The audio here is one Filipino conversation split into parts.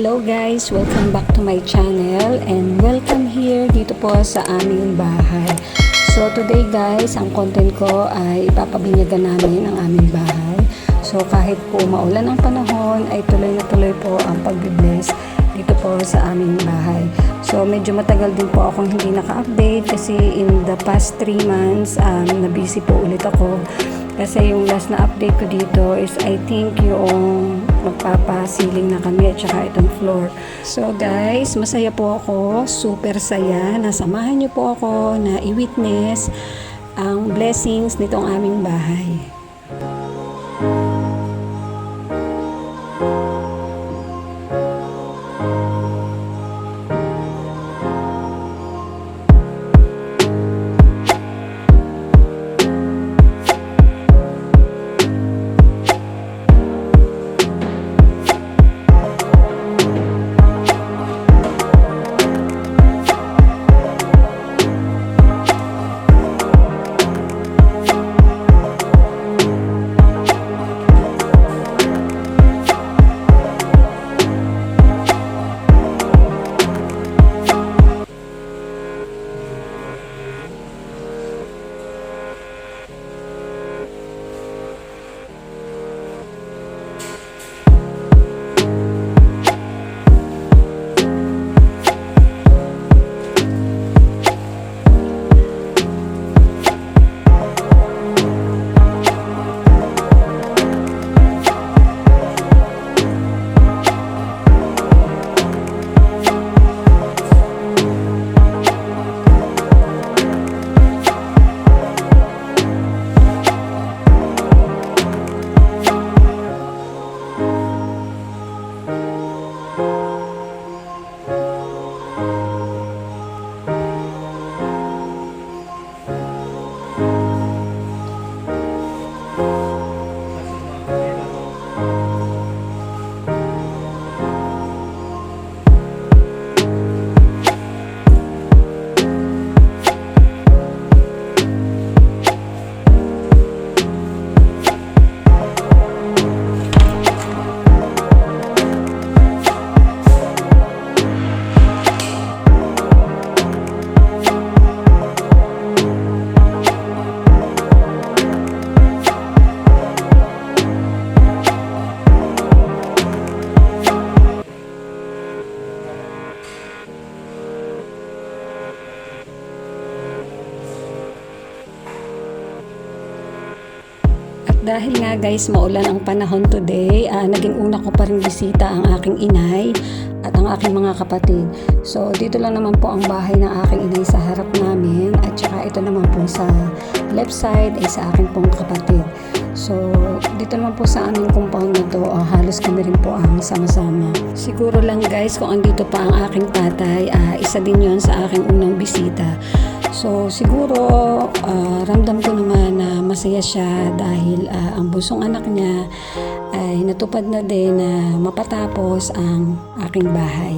Hello guys! Welcome back to my channel and welcome here dito po sa aming bahay. So today guys, ang content ko ay ipapabinyagan namin ang aming bahay. So kahit po maulan ang panahon ay tuloy na tuloy po ang pagbibless dito po sa aming bahay. So medyo matagal din po akong hindi naka-update kasi in the past 3 months um, na busy po ulit ako. Kasi yung last na update ko dito is I think yung magpapasiling na kami at saka itong floor. So guys, masaya po ako, super saya. Nasamahan niyo po ako na i-witness ang blessings nitong aming bahay. Dahil nga guys, maulan ang panahon today, ah, naging una ko pa rin bisita ang aking inay at ang aking mga kapatid. So, dito lang naman po ang bahay ng aking inay sa harap namin at saka ito naman po sa left side ay sa aking pong kapatid. So, dito naman po sa aming compound na to, ah, halos kami rin po ang sama-sama. Siguro lang guys, kung andito pa ang aking tatay, ah, isa din yon sa aking unang bisita. So siguro ah, ramdam ko naman na masaya siya dahil ah, ang busong anak niya ay natupad na din na mapatapos ang aking bahay.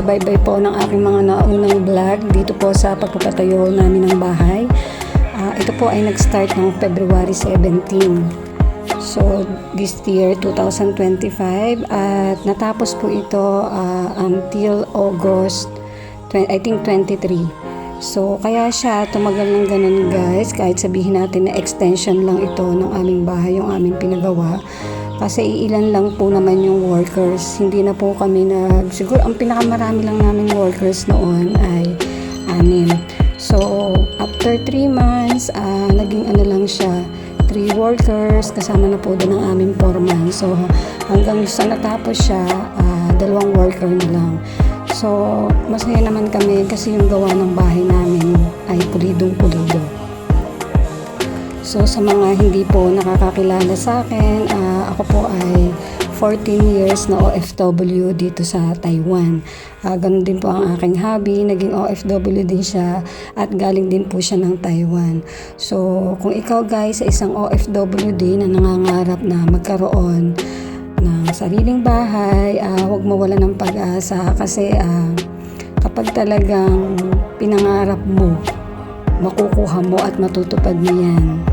Mga nakasubaybay po ng aking mga naunang vlog dito po sa pagpapatayo namin ng bahay. Ah, ito po ay nag-start ng February 17. So, this year, 2025. At natapos po ito ah, until August, twen- I think 23. So, kaya siya tumagal ng ganun guys, kahit sabihin natin na extension lang ito ng aming bahay, yung aming pinagawa. Kasi iilan lang po naman yung workers. Hindi na po kami nag... Siguro ang pinakamarami lang namin workers noon ay anim. So, after 3 months, ah, naging ano lang siya, 3 workers, kasama na po doon ang aming foreman. So, hanggang sa natapos siya, ah, dalawang worker na lang. So, masaya naman kami kasi yung gawa ng bahay namin ay pulidong-pulido. So, sa mga hindi po nakakakilala sa akin, ah, ako po ay 14 years na OFW dito sa Taiwan. Ah, ganun din po ang aking hobby, naging OFW din siya at galing din po siya ng Taiwan. So, kung ikaw guys sa isang OFW din na nangangarap na magkaroon ng sariling bahay, ah, huwag mawala ng pag-asa kasi ah, kapag talagang pinangarap mo, makukuha mo at matutupad mo yan.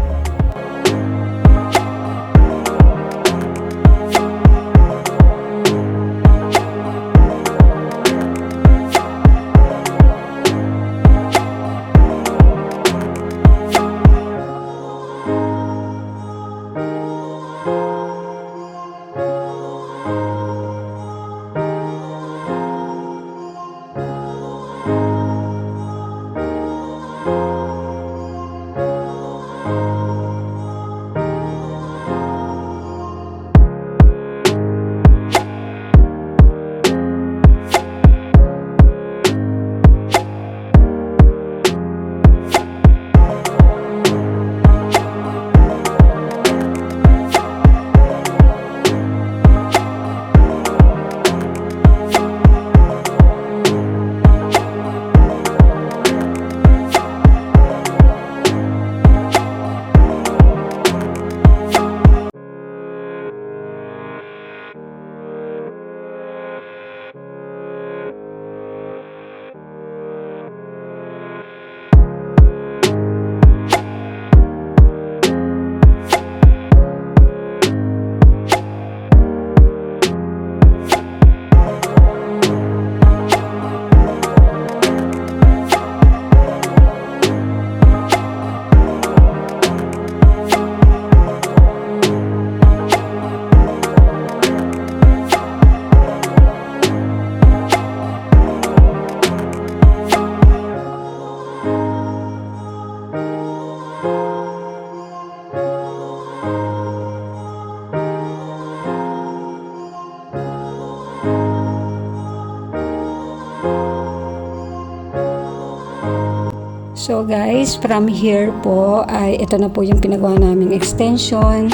So guys, from here po ay ito na po yung pinagawa naming extension.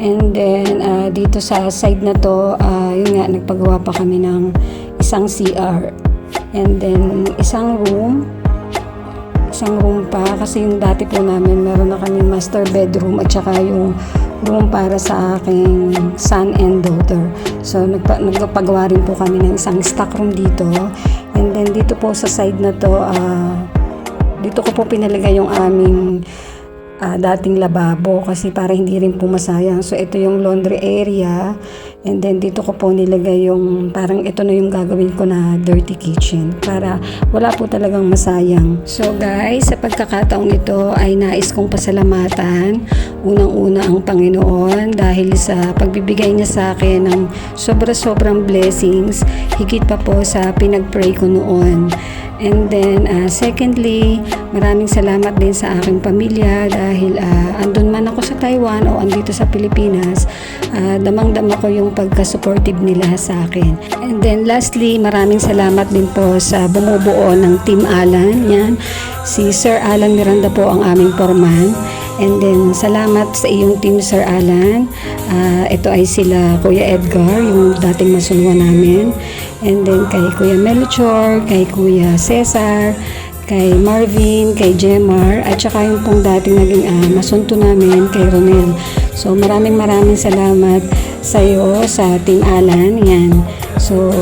And then ah, dito sa side na to, ah, yun nga nagpagawa pa kami ng isang CR. And then isang room. Isang room pa kasi yung dati po namin meron na kaming master bedroom at saka yung room para sa aking son and daughter. So nagpa nagpagawa rin po kami ng isang stock room dito. And then dito po sa side na to, ah, dito ko po pinalagay yung aming ah, dating lababo kasi para hindi rin po masayang. So ito yung laundry area and then dito ko po nilagay yung parang ito na yung gagawin ko na dirty kitchen para wala po talagang masayang. So guys, sa pagkakataong ito ay nais kong pasalamatan unang-una ang Panginoon dahil sa pagbibigay niya sa akin ng sobra-sobrang blessings higit pa po sa pinag-pray ko noon. And then, ah, secondly, maraming salamat din sa aking pamilya dahil ah, andun man ako sa Taiwan o andito sa Pilipinas, ah, damang-dama ko yung pagka-supportive nila sa akin. And then, lastly, maraming salamat din po sa bumubuo ng Team Alan. Yan, si Sir Alan Miranda po ang aming foreman. And then, salamat sa iyong team, Sir Alan. Ah, ito ay sila Kuya Edgar, yung dating masunwa namin. And then, kay Kuya Melchor, kay Kuya Cesar, kay Marvin, kay Jemar, at saka yung pong dating naging uh, masunto namin kay Ronel. So maraming maraming salamat sa iyo sa Team Alan. Yan. So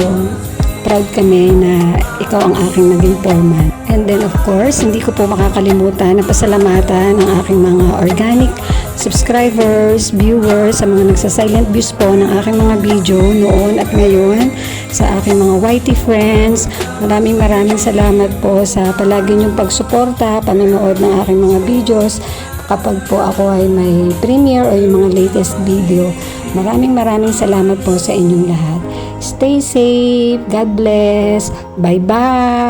proud kami na ikaw ang aking naging foreman. And then of course, hindi ko po makakalimutan na pasalamatan ang aking mga organic subscribers, viewers, sa mga nagsa-silent views po ng aking mga video noon at ngayon, sa aking mga YT friends. Maraming maraming salamat po sa palagi niyong pagsuporta, panonood ng aking mga videos kapag po ako ay may premiere o yung mga latest video. Maraming maraming salamat po sa inyong lahat. Stay safe. God bless. Bye-bye.